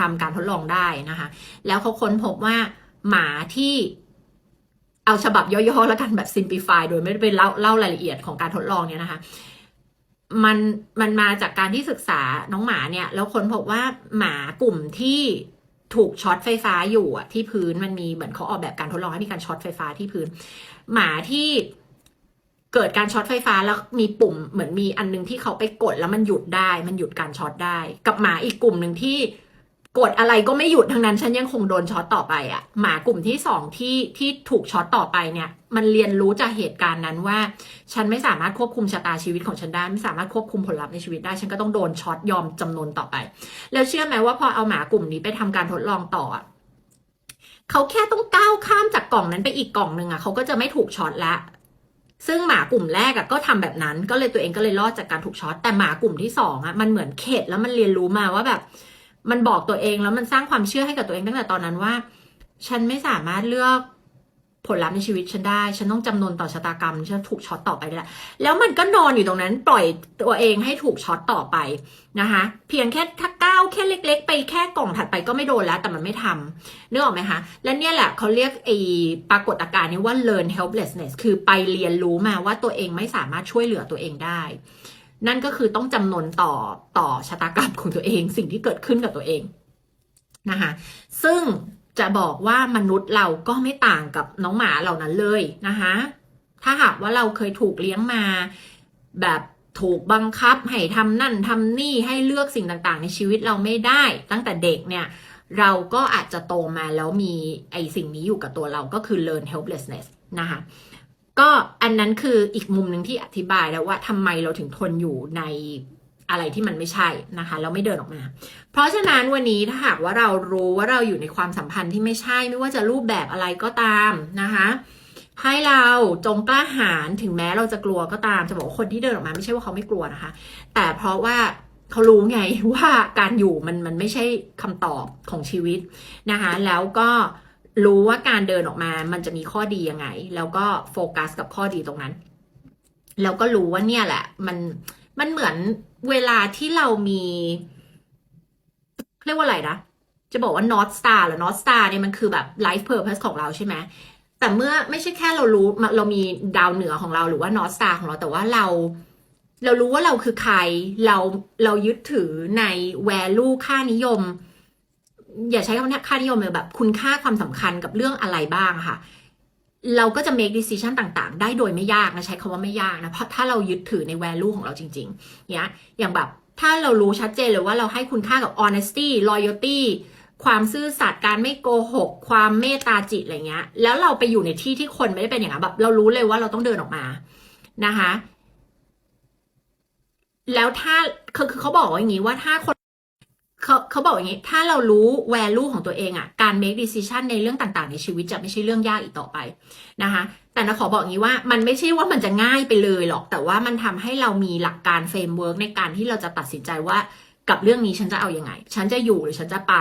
ทำการทดลองได้นะคะ แล้วเขาค้นพบว่าหมาที่เอาฉบับย่อๆแล้วกันแบบ simplify โดยไม่ได้ไปเล่าเล่ารายละเอียดของการทดลองเนี่ยนะคะ มันมันมาจากการที่ศึกษาน้องหมาเนี่ย แล้วค้นพบว่าหมากลุ่มที่ถูกช็อตไฟฟ้าอยู่อะที่พื้นมันมีเหมือนเขาออกแบบการทดลองให้มีการช็อตไฟฟ้าที่พื้น หมาที่เกิดการช็อตไฟฟ้าแล้วมีปุ่มเหมือนมีอันนึงที่เขาไปกดแล้วมันหยุดได้ มันหยุดการช็อตได้ กับหมาอีกกลุ่มหนึ่งที่ กดอะไรก็ไม่หยุดทั้งนั้น ฉันยังคงโดนช็อตต่อไปอะ่ะหมากลุ่มที่สองที่ที่ถูกช็อตต่อไปเนี่ย มันเรียนรู้จากเหตุการณ์นั้นว่า ฉันไม่สามารถควบคุมชะตาชีวิตของฉันได้ไม่สามารถควบคุมผลลัพธ์ในชีวิตได้ ฉันก็ต้องโดนช็อตยอมจำนนต่อไป แล้วเชื่อไหมว่าพอเอาหมากลุ่มนี้ไปทำการทดลองต่อเขาแค่ต้องก้าวข้ามจากกล่องนั้นไปอีกกล่องหนึ่งอะเขาก็จะไม่ถูกช็อตละซึ่งหมากลุ่มแรกอะก็ทำแบบนั้น ก็เลยตัวเองก็เลยรอดจากการถูกช็อตแต่หมากลุ่มที่สองอะมันเหมือนเข็ดแล้วมันเรียนรู้มาว่าแบบ มันบอกตัวเองแล้วมันสร้างความเชื่อให้กับตัวเองตั้งแต่ตอนนั้นว่า ฉันไม่สามารถเลือกผลลัพธ์ในชีวิตฉันได้ ฉันต้องจำนนต่อชะตากรรม ฉันถูกช็อตต่อไปได้ละแล้วมันก็นอนอยู่ตรงนั้น ปล่อยตัวเองให้ถูกช็อตต่อไปนะคะ เพียงแค่ถ้าก้าวแค่เล็ก ๆ ไปแค่กล่องถัดไปก็ไม่โดนแล้ว แต่มันไม่ทำนึกออกไหมคะ และเนี่ยแหละเขาเรียกไอ้ปรากฏการณ์นี้ว่า learn helplessness คือไปเรียนรู้มาว่าตัวเองไม่สามารถช่วยเหลือตัวเองได้ นั่นก็คือต้องจำนนต่อต่อชะตากรรมของตัวเองสิ่งที่เกิดขึ้นกับตัวเองนะคะซึ่งจะบอกว่ามนุษย์เราก็ไม่ต่างกับน้องหมาเหล่านั้นเลยนะคะถ้าหากว่าเราเคยถูกเลี้ยงมา แบบถูกบังคับให้ทำนั่นทำนี่ให้เลือกสิ่งต่างๆ ในชีวิตเราไม่ได้ ตั้งแต่เด็กเนี่ยเราก็อาจจะโตมาแล้วมีไอสิ่งนี้อยู่กับตัวเราก็คือ learn helplessness นะคะ ก็อันนั้นคืออีกมุมหนึ่งที่อธิบายแล้วว่าทำไมเราถึงทนอยู่ในอะไรที่มันไม่ใช่นะคะแล้วไม่เดินออกมา เพราะฉะนั้นวันนี้ถ้าหากว่าเรารู้ว่าเราอยู่ในความสัมพันธ์ที่ไม่ใช่ ไม่ว่าจะรูปแบบอะไรก็ตามนะคะให้เราจงกล้าหาญถึงแม้เราจะกลัวก็ตามจะบอกว่าคนที่เดินออกมาไม่ใช่ว่าเขาไม่กลัวนะคะ แต่เพราะว่าเขารู้ไงว่าการอยู่มันมันไม่ใช่คำตอบของชีวิตนะคะ แล้วก็ รู้ว่าการเดินออกมา มันจะมีข้อดียังไง แล้วก็โฟกัสกับข้อดีตรงนั้น แล้วก็รู้ว่าเนี่ยแหละ มันมันเหมือนเวลาที่เรามีเรียกว่าอะไรนะจะบอกว่า North Star หรือ North Star เนี่ยมันคือแบบ life purpose ของเราใช่ไหมแต่เมื่อไม่ใช่แค่เรารู้เรามีดาวเหนือของเราหรือว่า North Star ของเราแต่ว่าเราเรารู้ว่าเราคือใคร เราเรายึดถือใน value ค่านิยม อย่าใช้คำว่าค่านิยมเลยแบบคุณค่าความสำคัญกับเรื่องอะไรบ้างค่ะ เราก็จะ make decision ต่างๆ ได้โดยไม่ยากนะ ใช้คำว่าไม่ยากนะ เพราะถ้าเรายึดถือใน value ของเราจริงๆเนี่ยอย่างแบบถ้าเรารู้ชัดเจนเลยว่าเราให้คุณค่ากับ honesty loyalty ความซื่อสัตย์การไม่โกหก ความเมตตาจิตอะไรเงี้ย แล้วเราไปอยู่ในที่ที่คนไม่ได้เป็นอย่างนั้นแบบ เรารู้เลยว่าเราต้องเดินออกมานะคะ แล้วถ้าคือคือเขาบอกว่าอย่างนี้ว่าถ้าคน เขาเขาบอกอย่างนี้ ถ้าเรารู้ value ของตัวเองอะการ make decision ในเรื่องต่างๆ ในชีวิตจะไม่ใช่เรื่องยากอีกต่อไปนะคะแต่นะขอบอกอย่างนี้ว่ามันไม่ใช่ว่ามันจะง่ายไปเลยหรอก แต่ว่ามันทำให้เรามีหลักการเฟรมเวิร์กในการที่เราจะตัดสินใจว่ากับเรื่องนี้ฉันจะเอาอยัางไง ฉันจะอยู่หรือฉันจะไป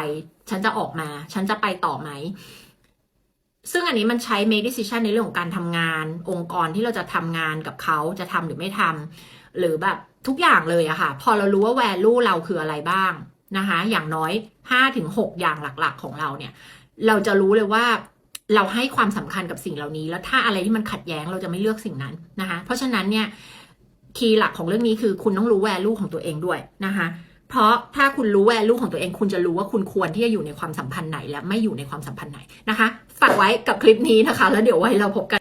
ฉันจะออกมา ฉันจะไปต่อไหม ซึ่งอันนี้มันใช้ make decision ในเรื่องของการทำงาน องค์กรที่เราจะทำงานกับเขาจะทำหรือไม่ทำหรือแบบทุกอย่างเลยอะค่ะ พอเรารู้ว่า value เราคืออะไรบ้าง นะคะอย่างน้อย5ถึง6อย่างหลักๆ ของเราเนี่ยเราจะรู้เลยว่าเราให้ความสำคัญกับสิ่งเหล่านี้ แล้วถ้าอะไรที่มันขัดแย้งเราจะไม่เลือกสิ่งนั้นนะคะ เพราะฉะนั้นเนี่ยคีย์หลักของเรื่องนี้คือคุณต้องรู้ value ของตัวเองด้วยนะคะเพราะถ้าคุณรู้ value ของตัวเอง คุณจะรู้ว่าคุณควรที่จะอยู่ในความสัมพันธ์ไหน และไม่อยู่ในความสัมพันธ์ไหนนะคะฝากไว้กับคลิปนี้นะคะ แล้วเดี๋ยวไว้เราพบกัน